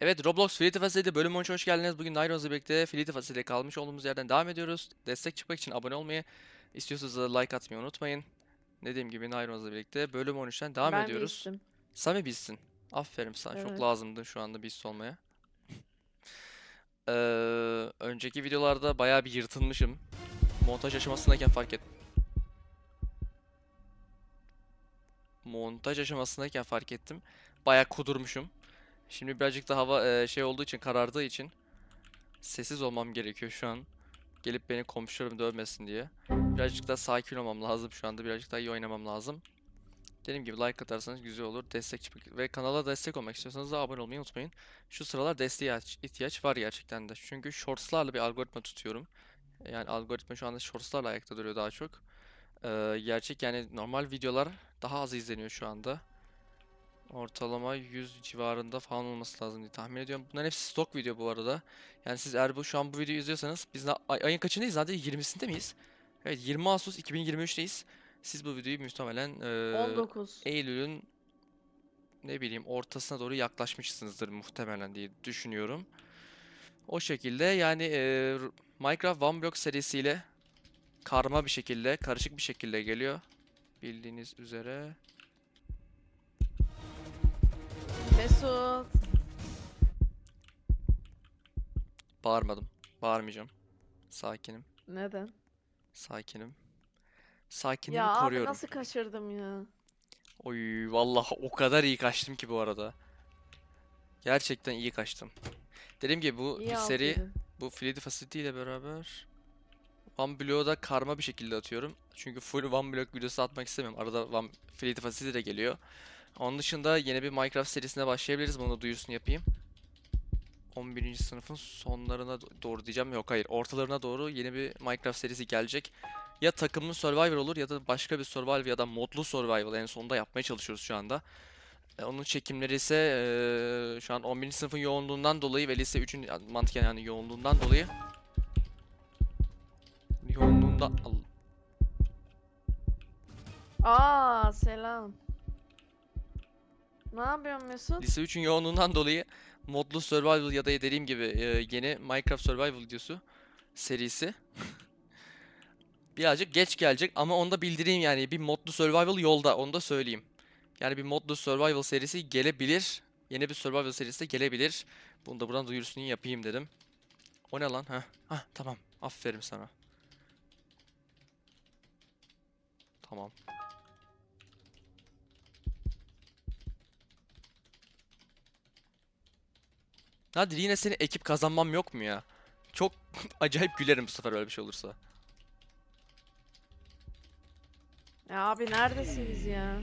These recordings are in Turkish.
Evet Roblox Fleet Facility bölüm 13 hoş geldiniz. Bugün Nairon'la birlikte Fleet Facility'de kalmış olduğumuz yerden devam ediyoruz. Destek çıkmak için abone olmayı, istiyorsanız da like atmayı unutmayın. Dediğim gibi Nairon'la birlikte bölüm 13'ten devam ben ediyoruz. değiştim. Sen mi bilsin? Aferin sana. Çok Evet. lazımdı şu anda beast olmaya. Ee, önceki videolarda bayağı bir yırtılmışım. Montaj aşamasındayken fark et. Montaj aşamasındayken fark ettim. Bayağı kudurmuşum. Şimdi birazcık da hava e, şey olduğu için karardığı için sessiz olmam gerekiyor şu an. Gelip beni komşularım dövmesin diye. Birazcık daha sakin olmam lazım şu anda. Birazcık daha iyi oynamam lazım. Dediğim gibi like atarsanız güzel olur. Destek çıkmak ve kanala destek olmak istiyorsanız da abone olmayı unutmayın. Şu sıralar desteğe ihtiyaç- var gerçekten de. Çünkü shortslarla bir algoritma tutuyorum. Yani algoritma şu anda shortslarla ayakta duruyor daha çok. Ee, gerçek yani normal videolar daha az izleniyor şu anda. Ortalama 100 civarında falan olması lazım diye tahmin ediyorum. Bunların hepsi stok video bu arada. Yani siz eğer bu şu an bu videoyu izliyorsanız biz ay- ayın kaçındayız? Zaten 20'sinde miyiz? Evet 20 Ağustos 2023'teyiz. Siz bu videoyu muhtemelen eee, 19. Eylül'ün ne bileyim ortasına doğru yaklaşmışsınızdır muhtemelen diye düşünüyorum. O şekilde yani r- Minecraft One Block serisiyle karma bir şekilde, karışık bir şekilde geliyor. Bildiğiniz üzere. Mesut. Bağırmadım. Bağırmayacağım. Sakinim. Neden? Sakinim. Sakinliğimi Ya koruyorum. nasıl kaçırdım ya? Oy vallahi o kadar iyi kaçtım ki bu arada. Gerçekten iyi kaçtım. Dediğim gibi bu İyi seri yedin. bu Fleet Facility ile beraber One Block'u da karma bir şekilde atıyorum. Çünkü full One Block videosu atmak istemiyorum. Arada One Fleet Facility de geliyor. Onun dışında yeni bir Minecraft serisine başlayabiliriz. Bunu da duyurusunu yapayım. 11. sınıfın sonlarına do- doğru diyeceğim. Yok hayır. Ortalarına doğru yeni bir Minecraft serisi gelecek. Ya takımlı Survivor olur ya da başka bir Survival ya da modlu Survival en sonunda yapmaya çalışıyoruz şu anda. E, Onun çekimleri ise e, şu an 11. sınıfın yoğunluğundan dolayı ve lise 3'ün yani mantıken yani yoğunluğundan dolayı yoğunluğundan Al- Aa selam. Ne yapıyorsun Mesut? lise 3'ün yoğunluğundan dolayı modlu Survival ya da dediğim gibi e, yeni Minecraft Survival videosu serisi birazcık geç gelecek ama onu da bildireyim yani bir modlu Survival yolda onu da söyleyeyim. Yani bir modlu Survival serisi gelebilir. Yeni bir Survival serisi de gelebilir. Bunu da buradan duyurusunu yapayım dedim. O ne lan? Heh. Hah tamam. Aferin sana. Tamam. Hadi yine seni ekip kazanmam yok mu ya? Çok acayip gülerim bu sefer öyle bir şey olursa. Ya abi neredesiniz ya?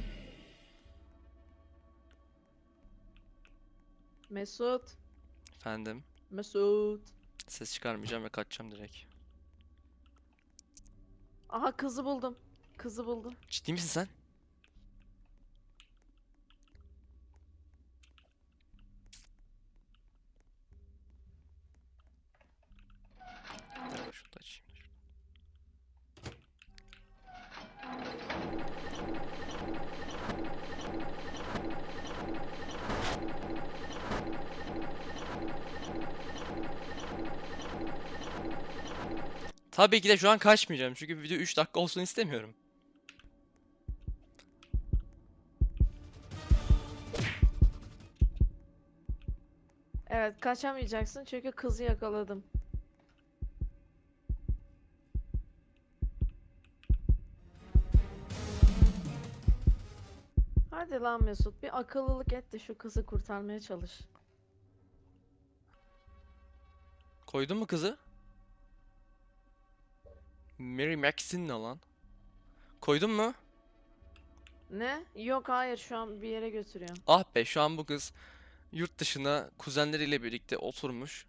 Mesut. Efendim. Mesut. Ses çıkarmayacağım ve kaçacağım direkt. Aha kızı buldum. Kızı buldum. Ciddi misin sen? Tabii ki de şu an kaçmayacağım çünkü video 3 dakika olsun istemiyorum. Evet kaçamayacaksın çünkü kızı yakaladım. Hadi lan Mesut bir akıllılık et de şu kızı kurtarmaya çalış. Koydun mu kızı? Mary Max'in ne lan? Koydun mu? Ne? Yok hayır şu an bir yere götürüyorum. Ah be şu an bu kız yurt dışına kuzenleriyle birlikte oturmuş.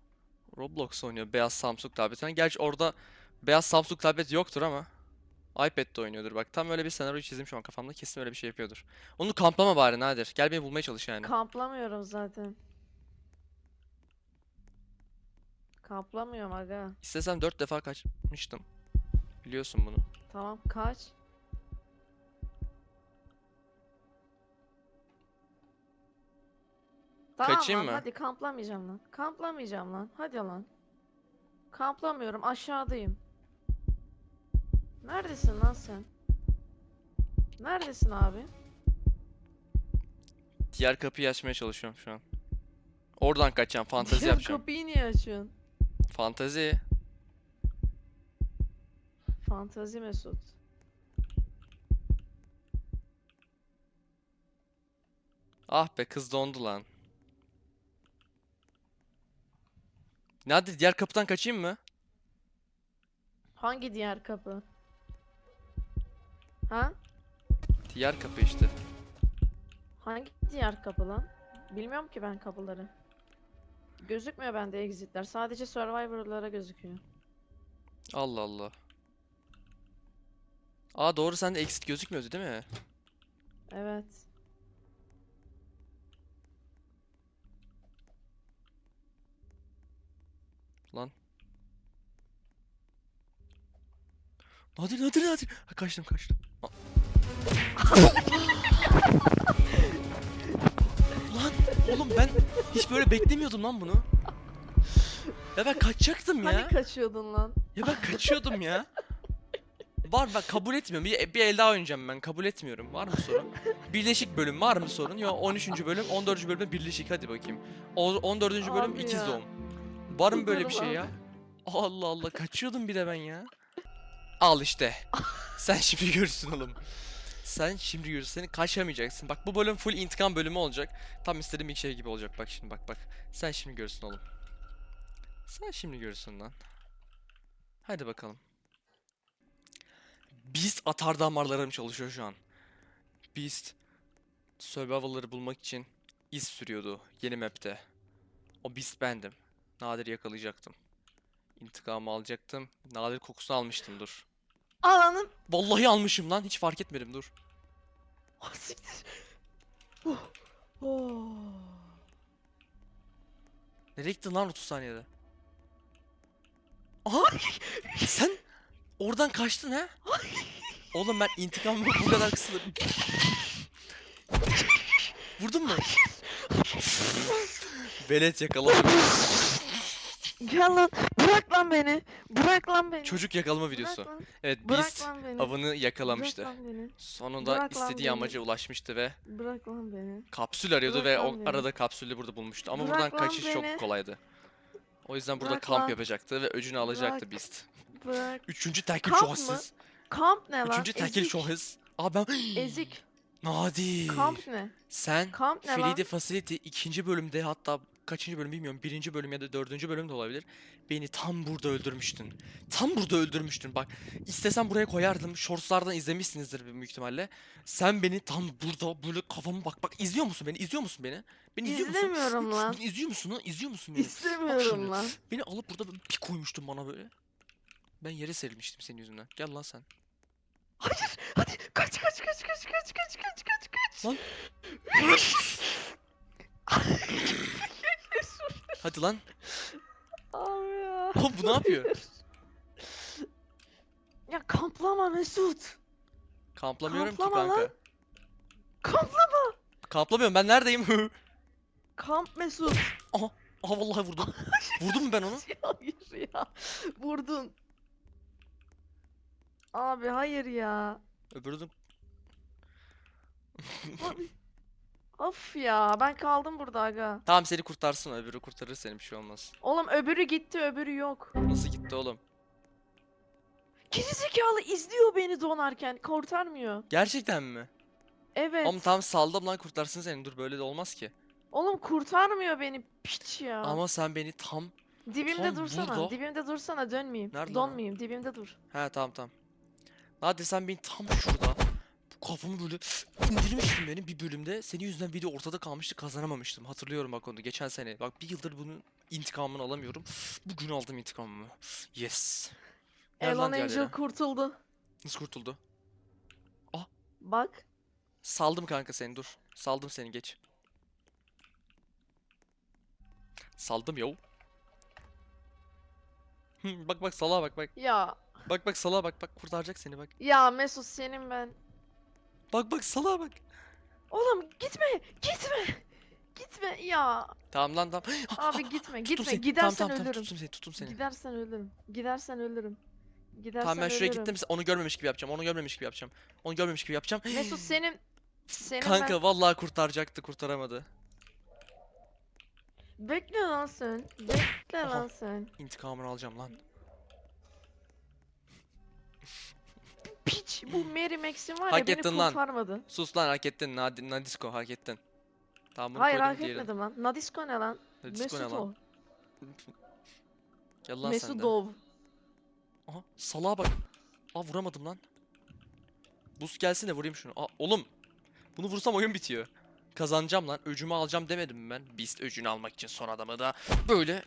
Roblox oynuyor beyaz Samsung tabletine. Gerçi orada beyaz Samsung tablet yoktur ama iPad'de oynuyordur. Bak tam öyle bir senaryo çizdim şu an kafamda. Kesin öyle bir şey yapıyordur. Onu kamplama bari Nadir. Gel beni bulmaya çalış yani. Kamplamıyorum zaten. Kamplamıyorum aga. İstesem 4 defa kaçmıştım. Biliyorsun bunu. Tamam kaç. Tamam Kaçayım lan mı? hadi kamplamayacağım lan. Kamplamayacağım lan. Hadi lan. Kamplamıyorum aşağıdayım. Neredesin lan sen? Neredesin abi? Diğer kapıyı açmaya çalışıyorum şu an. Oradan kaçacağım. Fantezi Diğer yapacağım. Kapıyı niye açıyorsun? Fantezi. Fantazi Mesut. Ah be kız dondu lan. Ne hadi diğer kapıdan kaçayım mı? Hangi diğer kapı? Ha? Diğer kapı işte. Hangi diğer kapı lan? Bilmiyorum ki ben kapıları. Gözükmüyor bende exitler. Sadece Survivor'lara gözüküyor. Allah Allah. Aa doğru sende exit gözükmüyordu değil mi? Evet. Lan. Nadir Nadir Nadir. Ha, kaçtım kaçtım. Aa. Lan oğlum ben hiç böyle beklemiyordum lan bunu. Ya ben kaçacaktım ya. Hani kaçıyordun lan? Ya ben kaçıyordum ya. Var ben kabul etmiyorum. Bir, bir el daha oynayacağım ben. Kabul etmiyorum. Var mı sorun? Birleşik bölüm var mı sorun? Yok 13. bölüm, 14. bölümde birleşik hadi bakayım. O 14. bölüm Abi ikiz ya. doğum. Var mı böyle bir şey ya? Allah Allah kaçıyordum bir de ben ya. Al işte. Sen şimdi görürsün oğlum. Sen şimdi görürsün. Seni kaçamayacaksın. Bak bu bölüm full intikam bölümü olacak. Tam istediğim bir şey gibi olacak. Bak şimdi bak bak. Sen şimdi görürsün oğlum. Sen şimdi görürsün lan. Hadi bakalım. Beast atar damarlarım çalışıyor şu an. Beast survival'ları bulmak için iz sürüyordu yeni map'te. O Beast bendim. Nadir yakalayacaktım. İntikamı alacaktım. Nadir kokusunu almıştım dur. Ananın. Vallahi almışım lan hiç fark etmedim dur. Oh. Oh. Nereye gittin lan 30 saniyede? Aha! Sen oradan kaçtın ha? Oğlum ben intikamımı bu kadar kısa... Vurdun mu? Velet yakaladı. Gel lan. Bırak lan beni. Bırak lan beni. Çocuk yakalama videosu. lan. Evet Bırak Beast lan beni. avını yakalamıştı. Bırak lan beni. Sonunda Bırak lan istediği beni. amaca ulaşmıştı ve Bırak lan beni. kapsül arıyordu Bırak ve lan o beni. arada kapsülü burada bulmuştu. Ama Bırak buradan lan kaçış beni. çok kolaydı. O yüzden burada Bırak kamp lan. yapacaktı ve öcünü alacaktı Bırak. Beast. Bırak. Üçüncü tekil Kamp mı? Kamp ne lan? Üçüncü tekil Ezik. şahıs. Aa ben... Ezik. Nadir. Kamp ne? Sen Kamp ne lan? Freedy Facility ikinci bölümde hatta kaçıncı bölüm bilmiyorum. Birinci bölüm ya da dördüncü bölüm de olabilir. Beni tam burada öldürmüştün. Tam burada öldürmüştün. Bak istesem buraya koyardım. Shortslardan izlemişsinizdir büyük ihtimalle. Sen beni tam burada böyle kafamı bak bak izliyor musun beni? İzliyor musun beni? Beni izliyor musun? İzlemiyorum lan. İzliyor musun lan? İzliyor musun beni? İstemiyorum şimdi. lan. Beni alıp burada bir koymuştun bana böyle. Ben yere serilmiştim senin yüzünden. Gel lan sen. Hayır. Hadi kaç kaç kaç kaç kaç kaç kaç kaç kaç. Lan. Hadi lan. Abi ya. Oğlum bu ne yapıyor? Ya kamplama Mesut. Kamplamıyorum ki Kamplama kanka. lan. Kamplama. Kamplamıyorum ben neredeyim? Kamp Mesut. Aha vallahi vurdum. Vurdum mu ben onu? Hayır ya. Vurdun. Abi hayır ya. Öbürüdüm. Abi. of ya ben kaldım burada aga. Tamam seni kurtarsın öbürü kurtarır seni bir şey olmaz. Oğlum öbürü gitti öbürü yok. Nasıl gitti oğlum? Gerizekalı izliyor beni donarken kurtarmıyor. Gerçekten mi? Evet. Oğlum tam saldım lan kurtarsın seni dur böyle de olmaz ki. Oğlum kurtarmıyor beni piç ya. Ama sen beni tam... Dibimde tam dursana. burada- Dibimde dursana dönmeyeyim. Nerede lan o? Donmayayım. Dibimde dur. He tamam tamam. Hadi sen beni tam şurada bu kafamı böyle indirmiştin benim bir bölümde. Senin yüzünden video ortada kalmıştı kazanamamıştım. Hatırlıyorum bak onu geçen sene. Bak bir yıldır bunun intikamını alamıyorum. Bugün aldım intikamımı. Yes. Nerede lan Elon Angel kurtuldu. Nasıl kurtuldu? Bak. Saldım kanka seni dur. Saldım seni geç. Saldım. Hı, bak bak salağa bak bak. Ya. Bak bak salağa bak bak kurtaracak seni bak. Ya Mesut senin ben. Bak bak salağa bak. Oğlum gitme. Gitme. Gitme ya. Tamam lan tamam. Abi gitme gitme. seni. Gidersen tamam, tamam, tamam, ölürüm. tuttum seni tuttum seni. Gidersen ölürüm. Gidersen ölürüm. Gidersen Tamam ben şuraya ölürüm. gittim onu görmemiş gibi yapacağım. Onu görmemiş gibi yapacağım. Onu görmemiş gibi yapacağım. Mesut senin senin Kanka vallahi kurtaracaktı kurtaramadı. ben... Bekle lan sen. Bekle Aha. lan sen. İntikamını alacağım lan. Bu Mary Max'in var Hak ya beni ettin lan. kurtarmadı. Sus lan hak ettin. Nad Nadisko hak ettin. Tamam bunu Hayır koydum hak diğerini. etmedim lan. Nadisko ne lan? Nadisko ne Mesut lan? o. Gel lan sen de. Mesudov. Aha salağa bak. Aa vuramadım lan. Buz gelsin de vurayım şunu. Aa oğlum. Bunu vursam oyun bitiyor. Kazanacağım lan. Öcümü alacağım demedim mi ben? Beast öcünü almak için son adamı da böyle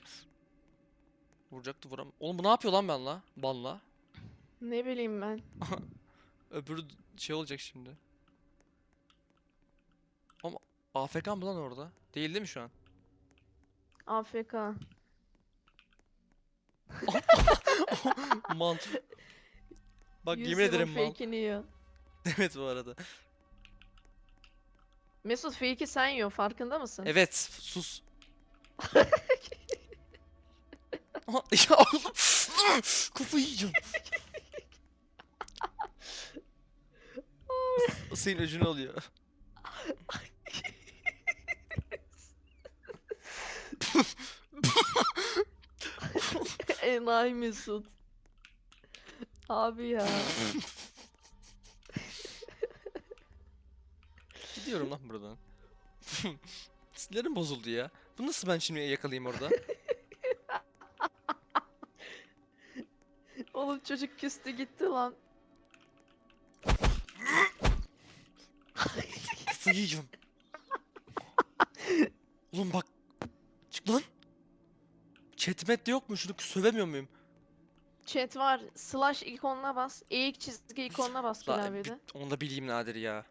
vuracaktı vuram. Oğlum bu ne yapıyor lan benle? Banla. Ne bileyim ben. Öbürü şey olacak şimdi. Ama AFK mı lan orada? Değil değil mi şu an? AFK. Mal. Bak yemin ederim mal. fake'ini. Evet bu arada. Mesut fake'i sen yiyor farkında mısın? Evet sus. Kafayı yiyeceğim. Senin öcünü alıyor. Enayi Mesut. Abi ya. Gidiyorum lan buradan. Sinirlerim bozuldu ya. Bu nasıl ben şimdi yakalayayım orada? Oğlum çocuk küstü gitti lan. Yiyeceğim. Oğlum bak. Çık lan. Chatmet de yok mu? Şunu sövemiyor muyum? Chat var. Slash ikonuna bas. Eğik çizgi ikonuna bas La, klavyede. bi- onu da bileyim nadir ya.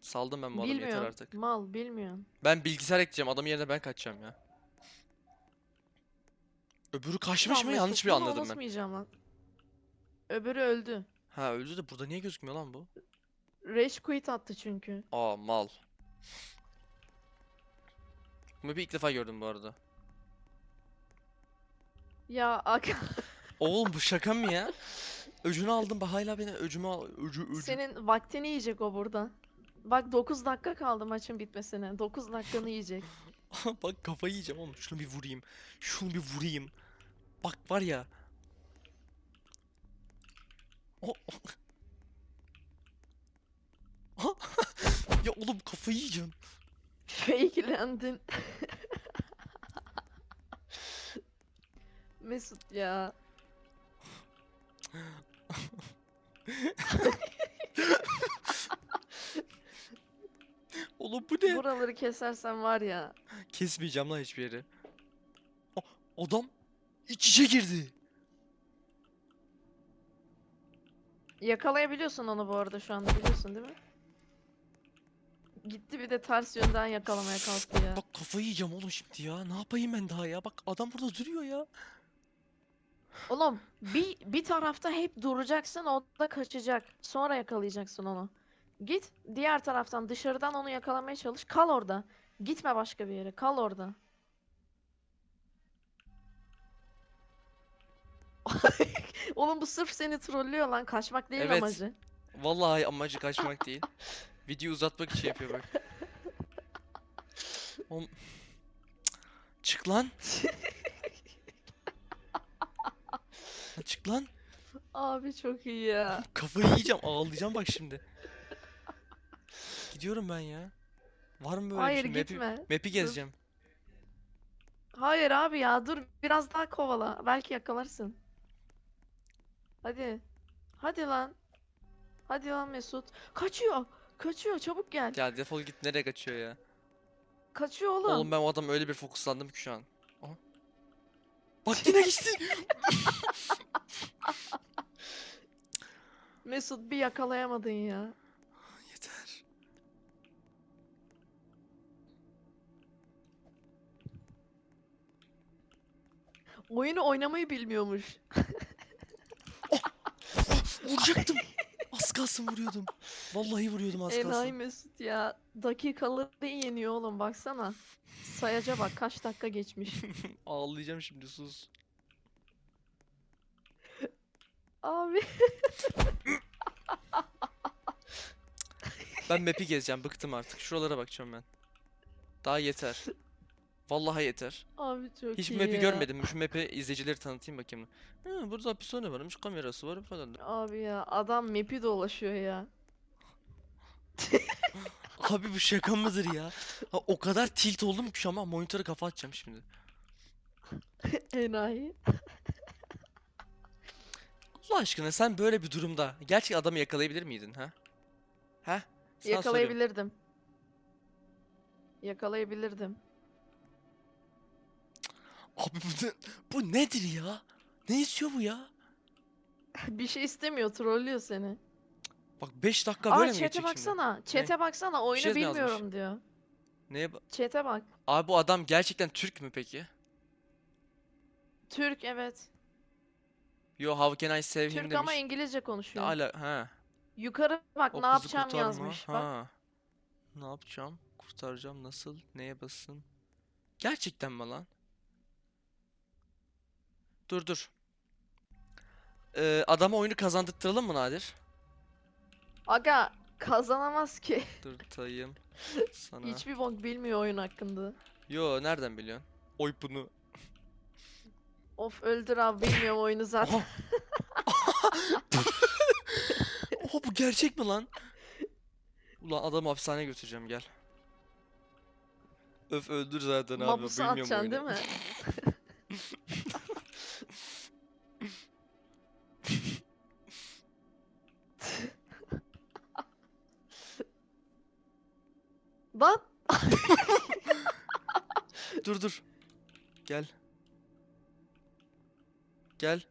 Saldım ben bu adamı yeter Bilmiyorum. artık. Mal bilmiyorum. Ben bilgisayar ekleyeceğim. Adamın yerine ben kaçacağım ya. Öbürü kaçmış mı? Yanlış bir anladım ben. unutmayacağım lan. Öbürü öldü. Ha öldü de burada niye gözükmüyor lan bu? Rage quit attı çünkü. Aa mal. Bunu bir ilk defa gördüm bu arada. Ya ak Oğlum bu şaka mı ya? Öcünü aldım bak hala beni öcümü al. Öcü öcü. senin vaktini yiyecek o burada. Bak 9 dakika kaldı maçın bitmesine. 9 dakikanı yiyecek. Bak kafayı yiyeceğim oğlum. Şunu bir vurayım. Şunu bir vurayım. Bak var ya. O. ya oğlum kafayı yiyeceğim. Fakelendin. Mesut ya. Oğlum bu ne? Buraları kesersen var ya. Kesmeyeceğim lan hiçbir yeri. Adam iç içe girdi. Yakalayabiliyorsun onu bu arada şu anda biliyorsun değil mi? Gitti bir de ters yönden yakalamaya kalktı ya. Bak kafayı yiyeceğim oğlum şimdi ya. Ne yapayım ben daha ya? Bak adam burada duruyor ya. Oğlum bir bir tarafta hep duracaksın o da kaçacak. Sonra yakalayacaksın onu. Git diğer taraftan dışarıdan onu yakalamaya çalış. Kal orada. Gitme başka bir yere. Kal orada. Oğlum bu sırf seni trollüyor lan. Kaçmak değil Evet. amacı. Vallahi amacı kaçmak değil. Videoyu uzatmak için yapıyor bak. Oğlum. Çık lan. Çık lan. Abi çok iyi ya. Kafayı yiyeceğim. Ağlayacağım bak şimdi. Gidiyorum ben ya. Var mı böyle Hayır bir şey? Map'i, gitme. map'i gezeceğim. Hayır abi ya dur biraz daha kovala. Belki yakalarsın. Hadi. Hadi lan. Hadi lan Mesut. Kaçıyor. Kaçıyor çabuk gel. Ya defol git nereye kaçıyor ya. Kaçıyor oğlum. Oğlum ben o adam öyle bir fokuslandım ki şu an. Aha. Bak yine geçti. Mesut bir yakalayamadın ya. Yeter. Oyunu oynamayı bilmiyormuş. Vuracaktım. Kalsın vuruyordum. Vallahi vuruyordum az Enayi kalsın. Mesut ya. Dakikaları yeniyor oğlum baksana. Sayaca bak kaç dakika geçmiş. Ağlayacağım şimdi sus. Abi. Ben map'i gezeceğim. Bıktım artık. Şuralara bakacağım ben. Daha yeter. Vallahi yeter. Abi çok Hiç iyi map'i ya. görmedim. Şu map'i izleyicileri tanıtayım bakayım. Ha, burada hapishane varmış, kamerası var falan. Abi ya adam map'i dolaşıyor ya. Abi bu şaka mıdır ya? Ha, o kadar tilt oldum ki şu an monitöre kafa atacağım şimdi. Enayi. Allah aşkına sen böyle bir durumda gerçek adamı yakalayabilir miydin ha? Ha? Sana. Yakalayabilirdim. Yakalayabilirdim. Abi bu, ne- bu nedir ya? Ne istiyor bu ya? Bir şey istemiyor, trollüyor seni. Bak 5 dakika Aa böyle mi chat'e geçecek şimdi? baksana. Chat'e baksana. Oyunu şey mi yazmış? bilmiyorum diyor. Neye ba- Chat'e bak. Abi bu adam gerçekten Türk mü peki? Türk evet. Yo how can I save him Türk demiş. ama İngilizce Ne konuşuyor. ala ha. Yukarı bak O ne kızı yapacağım kurtarma, yazmış bak. Ha. Ne yapacağım? Kurtaracağım nasıl? Neye basın? Gerçekten mi lan? Dur dur. Ee, adama oyunu kazandırtıralım mı Nadir? Aga kazanamaz ki. Dur tayım sana. Hiçbir bok bilmiyor oyun hakkında. Yo nereden biliyorsun? Oy bunu. Of öldür abi bilmiyorum oyunu zaten. Oha. Bu gerçek mi lan? Ulan adamı hapishaneye götüreceğim gel. Öf öldür zaten abi Mapusa bilmiyorum atacaksın değil mi? Lan Dur dur. Gel. Gel.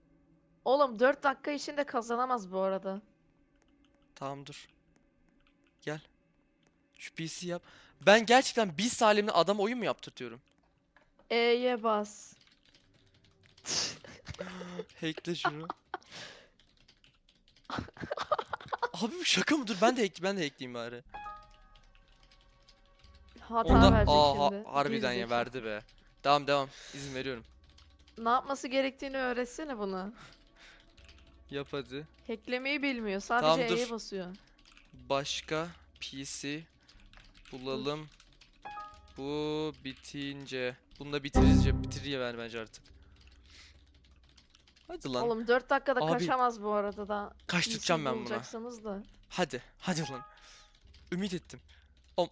oğlum 4 dakika içinde kazanamaz bu arada. Tamam dur. Gel. Şu PC yap. Ben gerçekten bir salimle adam oyun mu yaptırtıyorum? E'ye bas. Hackle şunu. Abi bu şaka mı? Dur ben de hack, ben de hackleyeyim bari. Hata Onda verecek aa ha- şimdi. harbiden ya Gerizekalı. verdi be. Devam devam. İzin veriyorum. Ne yapması gerektiğini öğretsene buna. Yap hadi. Hacklemeyi bilmiyor. Sadece Tamam, E'ye basıyor. Başka PC bulalım. Bu bitince. Bunu da bitirince bitiriye ver bence artık. Hadi lan. Oğlum 4 dakikada Abi, kaçamaz bu arada da. Kaçtıracağım iyisini ben buna. da. Hadi. Hadi lan. Ümit ettim. O...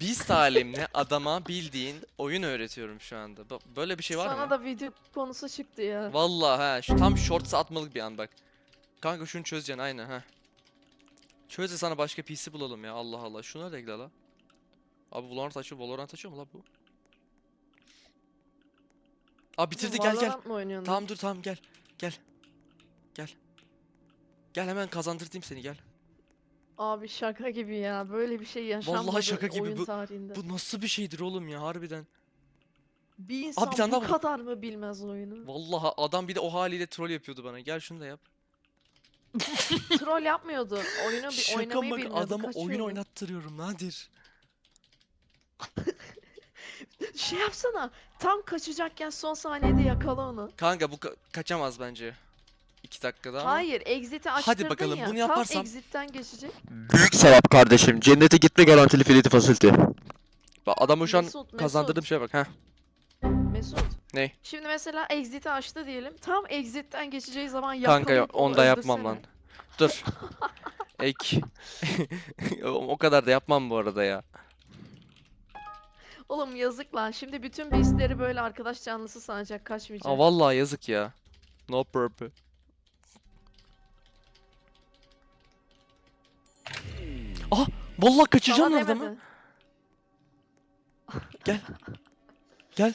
Biz talimle adama bildiğin oyun öğretiyorum şu anda. Ba- Böyle bir şey var Sana mı? da video konusu çıktı ya. Vallahi ha. Şu tam shorts'a atmalık bir an bak. Kanka şunu çözeceksin aynen ha. Çöz de sana başka PC bulalım ya. Allah Allah. Şunu nerede la? Abi Valorant açıyor. Valorant açıyor mu la bu? Abi bitirdi gel gel. Valorant mı oynuyorsun? Tamam dur tamam gel. Gel. Gel. Gel hemen kazandırtayım seni gel. Abi şaka gibi ya. Böyle bir şey yaşanmadı şaka gibi. oyun Bu- tarihinde. Bu nasıl bir şeydir oğlum ya harbiden. Bir insan tane bu daha var. kadar mı bilmez oyunu? Vallahi adam bir de o haliyle troll yapıyordu bana. Gel şunu da yap. Troll yapmıyordu. Oyunu bir Şaka oynamayı mı? bilmiyordu. Adama oyun kaçıyordu. oynattırıyorum Nadir. Şey yapsana. Tam kaçacakken son saniyede yakala onu. Kanka bu ka- kaçamaz bence. 2 dakikada ama. Hayır, exit'i Hadi açtırdın bakalım, ya. bunu Tam yaparsam- exit'ten geçecek. Büyük sevap kardeşim. Cennete gitme garantili Fileti Fasilti. Bak adamı şu an Mesut, Mesut. kazandırdığım şeye bak. Heh. Mesut. Ne? Şimdi mesela exit'i açtı diyelim. Tam exit'ten geçeceği zaman Kanka yakalayıp onu onu da yapmam lan. öldürsene. Dur. Ek. o o kadar da yapmam bu arada ya. Oğlum yazık lan. Şimdi bütün beastleri böyle arkadaş canlısı sanacak kaçmayacak. Aa vallahi yazık ya. No purpose. Aha vallahi Sana kaçıracağım lan adamı. demedi. Gel. Gel.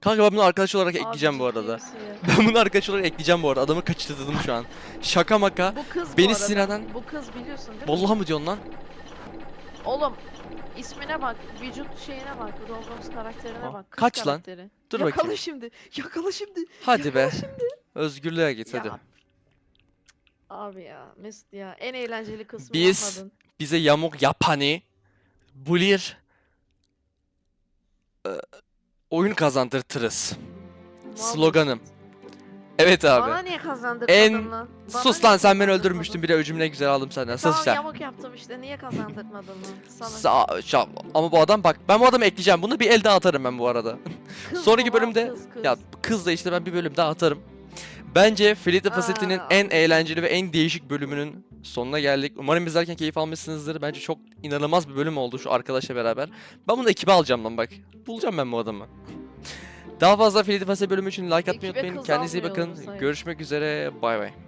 Kanka ben bunu arkadaş olarak Abi ekleyeceğim bu ciddi arada. misin ya? Ben bunu arkadaş olarak ekleyeceğim bu arada. Adamı kaçırdım şu an. Şaka maka. Bu kız bu Beni arada. sinirlenen- Bu kız biliyorsun değil mi? Vallahi mı diyorsun lan? Oğlum ismine bak, vücut şeyine bak, Roblox karakterine Aa, bak, kız kaç lan? karakteri. Dur Yakala bakayım. şimdi. Yakala şimdi. Hadi be. Özgürlüğe git hadi. Ya. Abi ya Mesut ya en eğlenceli kısmı Biz- yapmadın. Bize yamuk yapanı bulir e, oyun kazandırtırız. Mal Sloganım. Evet abi. Bana niye kazandırmadın En- lan? Bana Sus niye lan sen beni kazandırmadın? öldürmüştün bir de öcümle güzel aldım senden. Sus Tamam sen. yamuk yaptım işte niye kazandırmadın lan? Sana. Sa- şa- ama bu adam bak ben bu adamı ekleyeceğim. Bunu bir el daha atarım ben bu arada. Kız sonraki bu lan, bölümde- kız, kız. Ya kız da işte ben bir bölüm daha atarım. Bence Fleet Facility'nin en eğlenceli ve en değişik bölümünün sonuna geldik. Umarım izlerken keyif almışsınızdır. Bence çok inanılmaz bir bölüm oldu şu arkadaşla beraber. Ben bunu ekibe alacağım lan bak. Bulacağım ben bu adamı. Daha fazla Fleet Facility bölümü için like atmayı unutmayın. Kendinize iyi bakın. Görüşmek üzere. Bay bay.